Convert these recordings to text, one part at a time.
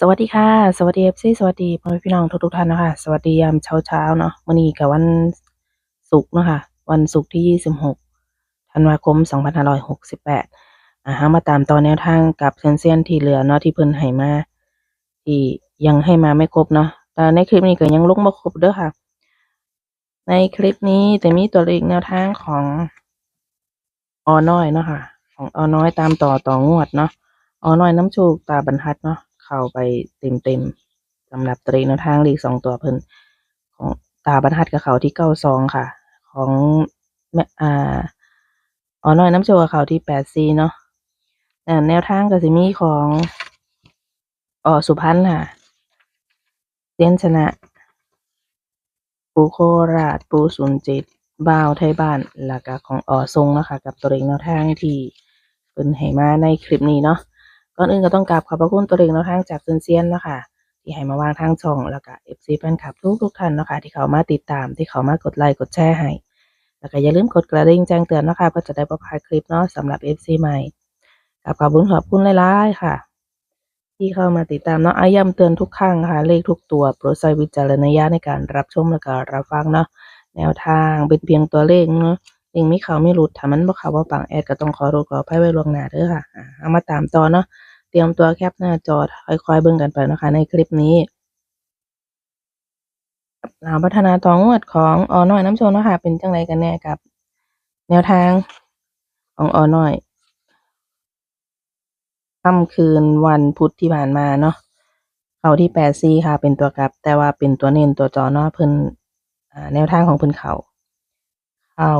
สวัสดีค่ะ สวัสดี FC สวัสดีพ่อแม่พี่น้องทุกๆท่านนะคะ สวัสดียามเช้าๆเนาะมื้อนี้ก็วันศุกร์เนาะค่ะ วันศุกร์ที่ 26ธันวาคม 2568อ่าฮามาตามต่อแนวทางกับเซนเซียนที่เหลือเนาะที่เพิ่นให้มา ที่ยังให้มาไม่ครบเนาะแต่ในคลิปนี้ก็ยังลงบ่ครบเด้อค่ะ ในคลิปนี้จะมีตัวเลขแนวทางของอน้อยเนาะค่ะ ของอน้อยตามต่อต่องวดเนาะอน้อยน้ำโชคตาบรรทัดเนาะ เข้าไปเต็มๆสำหรับตัวเลขแนวทางเลขสองตัวเพิ่นของตาบรรทัดกับเขาที่เก้าสองค่ะ ของแม่อ่าอน้อยน้ำโชคกับเขาที่แปดสี่เนาะแนวทางก็สิมี่ของอ๋อสุพรรณค่ะเซียนชนะ ปูโคราชปูศูนย์เจ็ดบ่าวไทยบ้านแล้วก็ของอ๋อทรงนะคะ กับตัวเลขแนวทางที่เพิ่นให้มาในคลิปนี้เนาะ ก่อนอื่นก็ต้องกราบขอบพระคุณตัวเลขแนวทางจากเซียนๆเนาะค่ะที่ให้มาวางทางช่องแล้วก็ FC แฟนคลับทุกๆท่านเนาะค่ะที่เขามาติดตามที่เขามากดไลค์กดแชร์ให้แล้วก็อย่าลืมกดกระดิ่งแจ้งเตือนเนาะค่ะเพื่อจะได้บ่พลาดคลิปเนาะสำหรับ FC ใหม่กราบขอบคุณขอบคุณหลายๆค่ะ ที่เข้ามาติดตามเนาะอาย้ำเตือนทุกครั้งค่ะเลขทุกตัวโปรดใช้วิจารณญาณในการรับชมและก็รับฟังเนาะแนวทางเป็นเพียงตัวเลขเนาะลิงก์มีเขาไม่หลุดถ้ามันบ่เขาบ่ปังแอดก็ต้องขอโทษขออภัยไว้ลวงหน้าเด้อค่ะเอามาตามต่อเนาะ เตรียมตัวแคปหน้าจอค่อยๆเบิ่งกันไปนะคะ ในคลิปนี้เราพัฒนาต่องวดของออน้อยน้ำโชนนะคะเป็นจังไรกันแน่กับ แนวทางของออน้อยค่ำคืนวันพุธที่ผ่านมาเนาะเขาที่แปดซีค่ะ เป็นตัวกลับ แต่ว่าเป็นตัวเน้นตัวจอเนาะเพิ่นอ่าแนวทางของเพิ่นเขาเข้า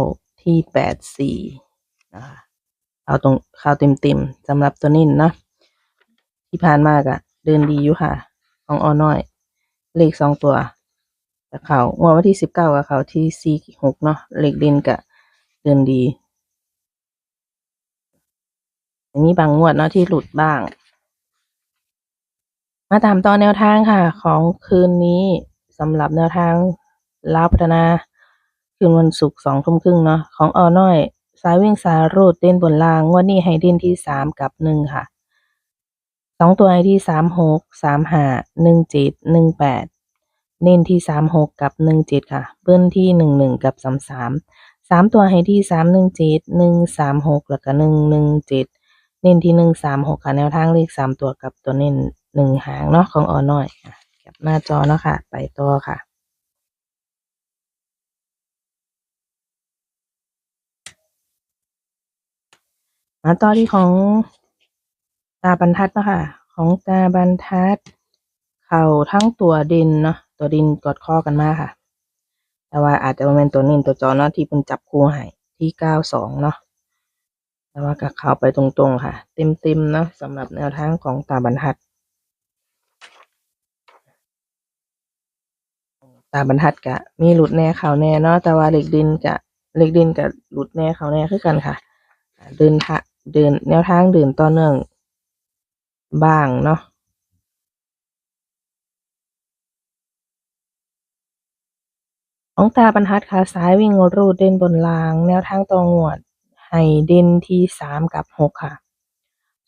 ที่แปดสี่นะคะเอาตรงเข้าเต็มเต็มๆสำหรับตัวเน้นเนาะ ที่ผ่านมากอะเดินดีอยู่ค่ะ ของออน้อย เลขสองตัวแต่เขางวดวันที่สิบเก้ากับเขาที่สี่หกเนาะเลขเด่นกะเดินดีอันนี้บางงวดเนาะที่หลุดบ้าง มาตามต่อแนวทางค่ะ ของคืนนี้สำหรับแนวทางลาวพัฒนาคืนวันศุกร์สองทุ่มครึ่งเนาะของออน้อย สายวิ่งสายรูดเด่นบนล่างงวดนี้ให้เด่นที่สามกับหนึ่งค่ะ สองตัวให้ที่สามหกสามห้าหนึ่งเจ็ดหนึ่งแปดเน้นที่สามหกกับหนึ่งเจ็ดค่ะ เบิ้ลที่หนึ่งหนึ่งกับสามสามสามตัวให้ที่สามหนึ่งเจ็ดหนึ่งสามหกแล้วก็หนึ่งหนึ่งเจ็ดเน้นที่หนึ่งสามหกค่ะแนวทางเลขสามตัวกับตัวเน้นหนึ่งหางเนาะของออน้อยอะแคปหน้าจอเนาะค่ะ ไปต่อค่ะ มาต่อที่ของ ตาบรรทัดเนาะค่ะของตาบรรทัด เข่าทั้งตัวดินเนาะตัวดินกอดข้อกันมากค่ะ แต่ว่าอาจจะเป็นตัวน้นตัวจอเนาะที่เพิ่นจับคู่ให้ที่เก้าสองเนาะแต่ว่าก็เข้าไปตรงๆค่ะ เต็มๆเนาะสำหรับแนวทางของตาบรรทัด ตาบรรทัดกะ มีหลุดแน่เขาแน่เนาะแต่ว่าเหล็กดินกะเหล็กดินกะหลุดแน่เขาแน่คือกันค่ะ เดินทะเดินแนวทางเดินต่อเนื่อง บ้างเนาะของตาบรรทัดค่ะซ้ายวิ่งรูดเด่นบนราง แนวทางตองวดให้เด่นที่สามกับหกค่ะ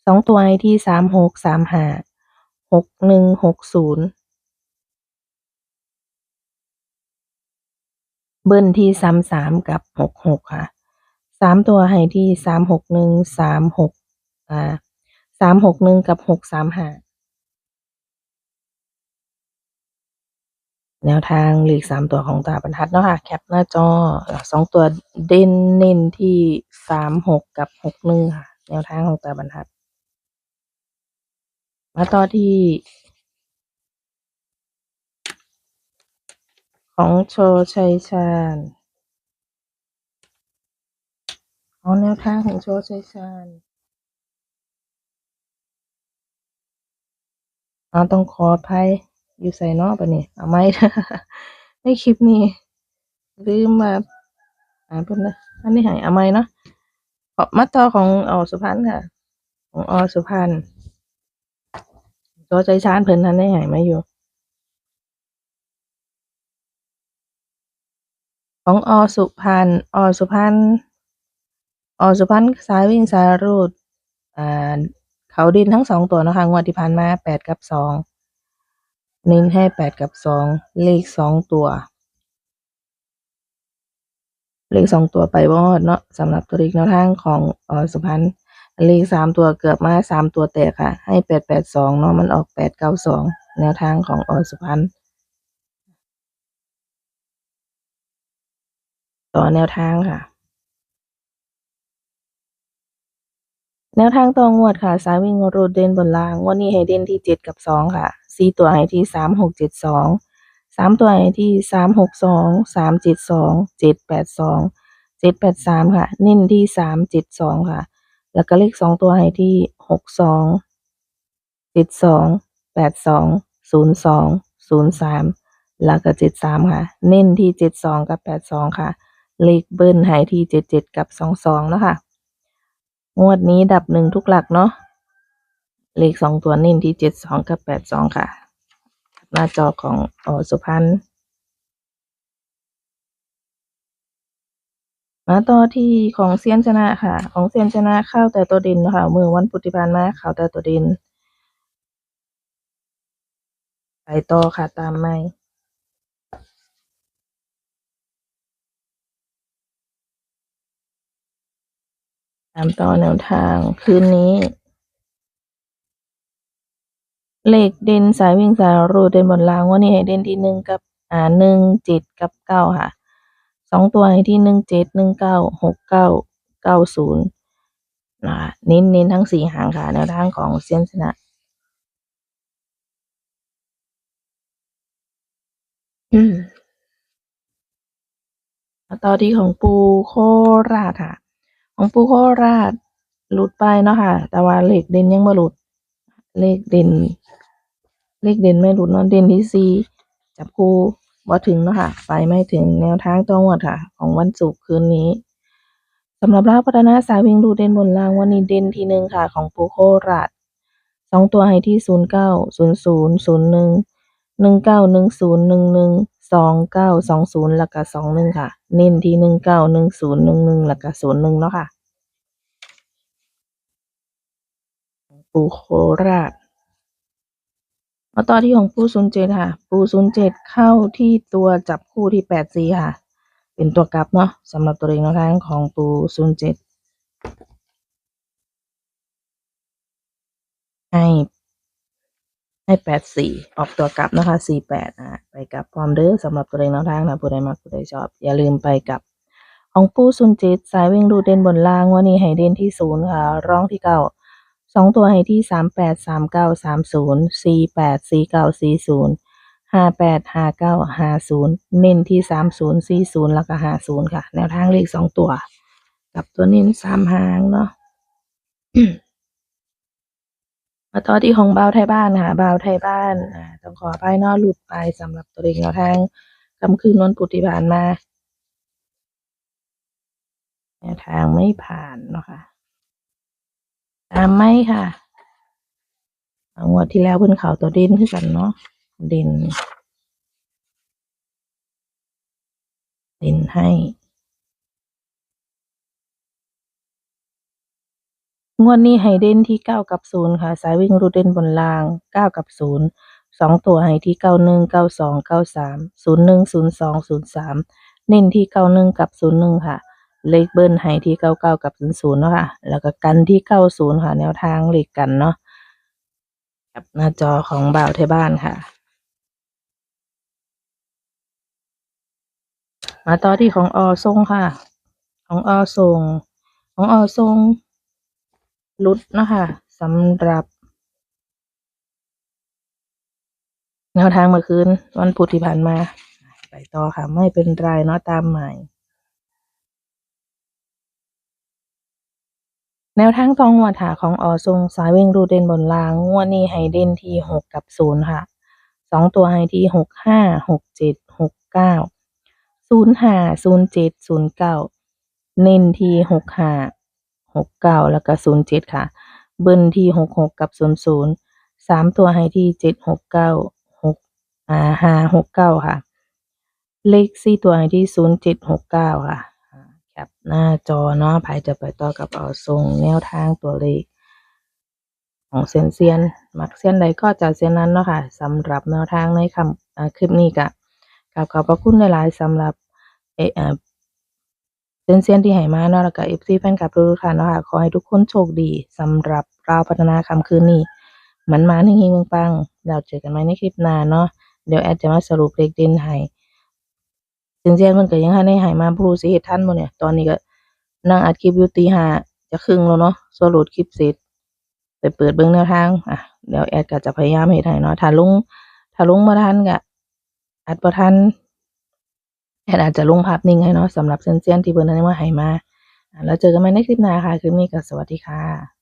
สองตัวให้ที่สามหกสามห้าหกหนึ่งหกศูนย์เบิ้ลที่สามสามกับหกหกค่ะสามตัวให้ที่สามหกหนึ่งสามหกอ่า สามหกหนึ่งกับหกสามห้าแนวทางเลขสามตัวของตาบรรทัดเนาะค่ะ แคปหน้าจอสองตัวเด่นเน้นที่สามหกกับหกหนึ่งค่ะ แนวทางของตาบรรทัด มาต่อที่ ของโชชัยชาญเอาแนวทางของโชชัยชาญ เอาต้องขออภัยอยู่ใส่เนอกปะเนี่ยเอาไหมในคลิปนี้ลืมมาอ่านเพิ่นนะอันนี้หายเอาไหมเนาะขอมาต่อของอสุพรรณค่ะ ของอสุพรรณโชชัยชาญเพิ่นทันได้หายมาอยู่ ของอสุพรรณอสุพรรณอสุพรรณสายวิ่งสายรูดอ่า เขาดินทั้งสองตัวนะคะงวดที่ผ่านมาแปดกับสองเน้นให้แปดกับสองเลขสองตัว เลขสองตัวไปบอดเนาะสำหรับตัวเลขแนวทางของออสุพรรณเลขสามตัวเกือบมาสามตัวแตกค่ะ ให้แปดแปดสองเนาะมันออกแปดเก้าสองแนวทางของอสุพรรณต่อแนวทางค่ะ แนวทางต่องวดค่ะ สายวิ่งโรดเด่นบนล่างงวันนี้ให้เด่นที่เจ็ดกับสองค่ะสี่ตัวให้ที่สามหกเจ็ดสองสามตัวให้ที่สามหกสองสามเจ็ดสองเจ็ดแปดสองเจ็ดแปดสามค่ะ เน้นที่สามเจ็ดสองค่ะ แล้วก็เลขสองตัวให้ที่หกสองเจ็ดสองแปดสองศูนย์สองศูนย์สามแล้วก็เจ็ดสามค่ะ เน้นที่เจ็ดสองกับแปดสองค่ะ เลขเบิ้ลให้ที่เจ็ดเจ็ดกับสองสองเนาะค่ะ งวดนี้ดับหนึ่งทุกหลักเนาะ เลขสองตัวนิ่นที่เจ็ดสองกับแปดสองค่ะ หน้าจอของอสุพรรณมาต่อที่ของเซียนชนะค่ะ ของเซียนชนะเข้าแต่ตัวดินนะคะมือวันพุธที่ผ่านมาเข้าแต่ตัวดิน ไปต่อค่ะตามไม่ ตามต่อแนวทางคืนนี้ เลขเด่นสายวิ่งสายรูดเด่นบนรางวันนี้ให้เด่นที่หนึ่งกับอ่าหนึ่งเจ็ดกับเก้าค่ะสองตัวให้ที่หนึ่งเจ็ดหนึ่งเก้าหกเก้าเก้าศูนย์นะคะเน้นเน้นทั้งสี่หางค่ะแนวทางของเซียนชนะอืมต่อที่ของปูโคราชค่ะ ของปูโคราชหลุดไปเนาะค่ะ แต่ว่าเลขเด่นยังไม่หลุด เลขเด่น เลขเด่นไม่หลุดเนาะเด่นที่สี่จับคู่บ่ถึงเนาะค่ะ ไปไม่ถึงแนวทางตัวงวดค่ะ ของวันศุกร์คืนนี้สำหรับราพัฒนาสายวิ่งดูเด่นบนล่างวันนี้เด่นที่หนึ่งค่ะ ของปูโคราชสองตัวให้ที่ศูนย์เก้าศูนย์ศูนย์ศูนย์หนึ่งหนึ่งเก้าหนึ่งศูนย์หนึ่งหนึ่ง สองเก้าสองศูนย์แล้วก็สองหนึ่งค่ะ เน้นที่หนึ่งเก้าหนึ่งศูนย์หนึ่งหนึ่งแล้วก็ศูนย์หนึ่งเนาะค่ะ ปูโคราชมาต่อที่ของปูศูนย์เจ็ดค่ะ ปูศูนย์เจ็ดเข้าที่ตัวจับคู่ที่แปดสี่ค่ะ เป็นตัวกลับเนาะสำหรับตัวเองแนวทางของปูศูนย์เจ็ดให้ ให้แปดสี่ออกตัวกลับนะคะสี่แปดอะไปกลับพร้อมเด้อสำหรับตัวเองแนวทางนะผู้ใดมักผู้ใดชอบ อย่าลืมไปกับของปูศูนจ็ดสายวิ่งดูเด่นบนล่างวันนี้ให้เด่นที่ศูนย์ค่ะร่องที่เก้าสองตัวให้ที่สามแปดสามเก้าสามศูนย์สี่แปดสี่เก้าสี่ศูนย์ห้าแปดห้าเก้าห้าศูนย์เน้นที่สามศูนย์สี่ศูนย์แล้วก็ห้าศูนย์ค่ะ แนวทางเลขสองตัว กับตัวเน้นสามหางเนาะ มาต่อที่ของบ่าวไทยบ้านค่ะบ่าวไทยบ้านอ่าต้องขออภัยเนอหลุดไปสำหรับตัวเลขแนวทางคำคืนวันพุธที่ผ่านมาแนวทางไม่ผ่านเนาะค่ะตามไม่ค่ะเอางวดที่แล้วเพิ่นเขาตัวเด่นคือกันเนาะเด่นเด่นให้ งวดนี้ให้เด่นที่เก้ากับศูนย์ค่ะ สายวิ่งรูดเด่นบนล่างเก้ากับศูนย์สองตัวให้ที่เก้าหนึ่งเก้าสองเก้าสามศูนย์หนึ่งศูนย์สองศูนย์สามเน้นที่เก้าหนึ่งกับศูนย์หนึ่งค่ะ เลขเบิ้ลให้ที่เก้าเก้ากับศูนย์ศูนย์เนาะค่ะ แล้วก็กันที่เก้าศูนย์ค่ะ แนวทางเลขกันเนาะกับหน้าจอของบ่าวไทยบ้านค่ะ มาต่อที่ของออทรงค่ะ ของออทรงของออทรง ลุดเนาะคะสำหรับแนวทางเมื่อคืนวันพุธที่ผ่านมา ไปต่อค่ะ ไม่เป็นไรเนาะตามใหม่ แนวทางตองวดค่ะของอทรงสายเว่งรูเด่นบนรางงวดนี้ให้เด่นที่หกกับศูนย์ค่ะสองตัวให้ที่หกห้าหกเจ็ดหกเก้าศูนย์ห้าศูนย์เจ็ดศูนย์เก้าเน้นที่หกห้า หกเก้าแล้วก็ศูนย์เจ็ดค่ะ เบิ้ลที่หกหกกับศูนย์ศูนย์สามตัวให้ที่เจ็ดหกเก้าหกอ่าห้าหกเก้าค่ะ เลขสี่ตัวให้ที่ศูนย์เจ็ดหกเก้าค่ะแคปหน้าจอเนาะใครจะไปต่อกับเอาทรงแนวทางตัวเลขของเซียนเซียนมักเซียนใดก็จะเซียนนั้นเนาะค่ะสำหรับแนวทางในคำอ่าคลิปนี้ก็กาบขอบพระคุณหลายๆสำหรับเอออ่า เซียนเซียนที่ให้มาเนาะแล้วก็ FC แฟนคลับทุกท่านเนาะค่ะ ขอให้ทุกคนโชคดีสำหรับราวพัฒนาคำคืนนี้มันมาเฮงปังๆแล้วเจอกันใหม่ในคลิปหน้าเนาะเดี๋ยวแอดจะมาสรุปเลขเด่นให้เซียนเซียนเพิ่นก็ยังทันได้ให้มาบ่รู้สิเฮ็ดทันบ่เนี่ยตอนนี้ก็นั่งอัดคลิปอยู่ตีห้าจะครึ่งแล้วเนาะสรุปคลิปเสร็จ ไปเปิดเบิ่งแนวทาง อะ เดี๋ยวแอดก็จะพยายามเฮ็ดให้เนาะ ถ้าลง ถ้าลงบ่ทันก็อัดบ่ทัน แอนอาจจะลงภาพนิ่งให้เนาะสำหรับเซียนๆที่เพิ่นได้มาให้มา แล้วเจอกันใหม่ในคลิปหน้าค่ะ คลิปนี้ก็สวัสดีค่ะ